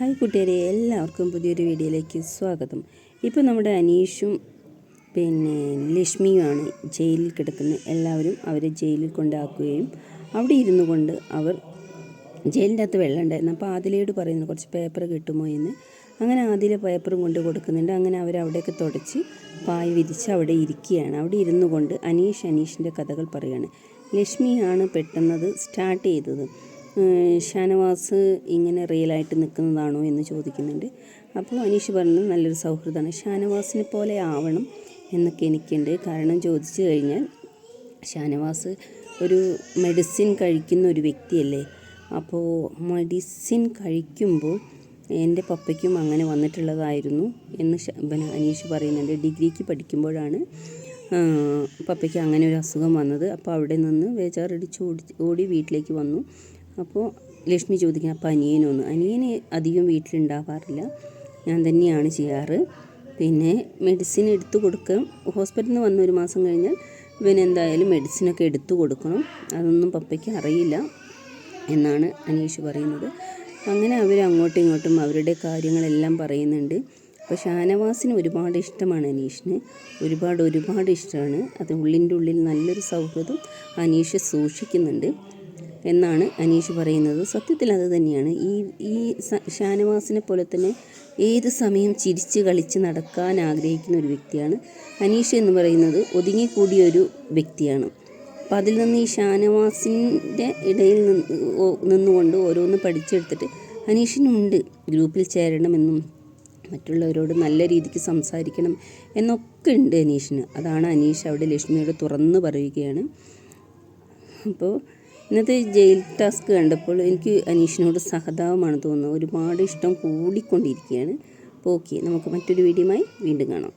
Hi കൂട്ടുകാരെ എല്ലാവർക്കും പുതിയൊരു വീഡിയോയിലേക്ക് സ്വാഗതം. ഇപ്പോൾ നമ്മുടെ അനീഷും പിന്നെ ലക്ഷ്മിയുമാണ് ജയിലിൽ കിടക്കുന്നത്. എല്ലാവരും അവരെ ജയിലിൽ കൊണ്ടാക്കുകയും അവിടെ ഇരുന്നു കൊണ്ട് അവർ ജയിലിന്റെ അകത്ത് വെള്ളം ഉണ്ടായിരുന്നു. അപ്പോൾ ആദിലയോട് പറയുന്നു കുറച്ച് പേപ്പർ കിട്ടുമോ എന്ന്. അങ്ങനെ ആദില പേപ്പറും കൊണ്ട് കൊടുക്കുന്നുണ്ട്. അങ്ങനെ അവർ അവിടെയൊക്കെ തുടച്ച് പായ് വിരിച്ച് അവിടെ ഇരിക്കുകയാണ്. അവിടെ ഇരുന്നു കൊണ്ട് അനീഷ് അനീഷിന്റെ കഥകൾ പറയുകയാണ്. ലക്ഷ്മിയാണ് പെട്ടെന്നത് സ്റ്റാർട്ട് ചെയ്തത്. ഷാനവാസ് ഇങ്ങനെ റിയലായിട്ട് നിൽക്കുന്നതാണോ എന്ന് ചോദിക്കുന്നുണ്ട്. അപ്പോൾ അനീഷ് പറഞ്ഞത് നല്ലൊരു സൗഹൃദമാണ്. ഷാനവാസിനെ പോലെ ആവണം എന്നൊക്കെ എനിക്കുണ്ട്. കാരണം ചോദിച്ചു കഴിഞ്ഞാൽ ഷാനവാസ് ഒരു മെഡിസിൻ കഴിക്കുന്ന ഒരു വ്യക്തിയല്ലേ. അപ്പോൾ മെഡിസിൻ കഴിക്കുമ്പോൾ എന്റെ പപ്പയ്ക്കും അങ്ങനെ വന്നിട്ടുള്ളതായിരുന്നു എന്ന് അനീഷ് പറയുന്നുണ്ട്. ഡിഗ്രിക്ക് പഠിക്കുമ്പോഴാണ് പപ്പയ്ക്ക് അങ്ങനെ ഒരു അസുഖം വന്നത്. അപ്പോൾ അവിടെ നിന്ന് വേജാറടിച്ച് ഓടി ഓടി വീട്ടിലേക്ക് വന്നു. അപ്പോൾ ലക്ഷ്മി ചോദിക്കുക അപ്പോൾ അനിയനൊന്ന് അനിയന് അധികം വീട്ടിലുണ്ടാവാറില്ല. ഞാൻ തന്നെയാണ് ചെയ്യാറ്. പിന്നെ മെഡിസിൻ എടുത്തു കൊടുക്കും. ഹോസ്പിറ്റലിൽ നിന്ന് വന്ന ഒരു മാസം കഴിഞ്ഞാൽ പിന്നെ എന്തായാലും മെഡിസിനൊക്കെ എടുത്തു കൊടുക്കണം. അതൊന്നും പപ്പയ്ക്ക് അറിയില്ല എന്നാണ് അനീഷ് പറയുന്നത്. അങ്ങനെ അവർ അങ്ങോട്ടും ഇങ്ങോട്ടും അവരുടെ കാര്യങ്ങളെല്ലാം പറയുന്നുണ്ട്. അപ്പോൾ ഷാനവാസിന് ഒരുപാട് ഇഷ്ടമാണ് അനീഷിന്. ഒരുപാട് ഒരുപാട് ഇഷ്ടമാണ്. അത് ഉള്ളിന്റെ ഉള്ളിൽ നല്ലൊരു സൗഹൃദം അനീഷ് സൂക്ഷിക്കുന്നുണ്ട്. എന്നാണ് അനീഷ് പറയുന്നത്. സത്യത്തിൽ അത് തന്നെയാണ്. ഈ ഈ ഷാനവാസിനെ പോലെ തന്നെ ഏത് സമയം ചിരിച്ച് കളിച്ച് നടക്കാൻ ആഗ്രഹിക്കുന്ന ഒരു വ്യക്തിയാണ് അനീഷ് എന്ന് പറയുന്നത്. ഒതുങ്ങിക്കൂടിയ ഒരു വ്യക്തിയാണ്. അപ്പം അതിൽ നിന്ന് ഈ ഷാനവാസിന്റെ ഇടയിൽ നിന്ന് നിന്നുകൊണ്ട് ഓരോന്ന് പഠിച്ചെടുത്തിട്ട് അനീഷിനുണ്ട്. ഗ്രൂപ്പിൽ ചേരണമെന്നും മറ്റുള്ളവരോട് നല്ല രീതിക്ക് സംസാരിക്കണം എന്നൊക്കെ ഉണ്ട് അനീഷിന്. അതാണ് അനീഷ് അവിടെ ലക്ഷ്മിയോട് തുറന്ന് പറയുകയാണ്. അപ്പോൾ ഇന്നത്തെ ജയിൽ ടാസ്ക് കണ്ടപ്പോൾ എനിക്ക് അനീഷിനോട് സഹതാപമാണ് തോന്നുന്നത്. ഒരുപാട് ഇഷ്ടം കൂടിക്കൊണ്ടിരിക്കുകയാണ്. ഓക്കെ നമുക്ക് മറ്റൊരു വീഡിയോയുമായി വീണ്ടും കാണാം.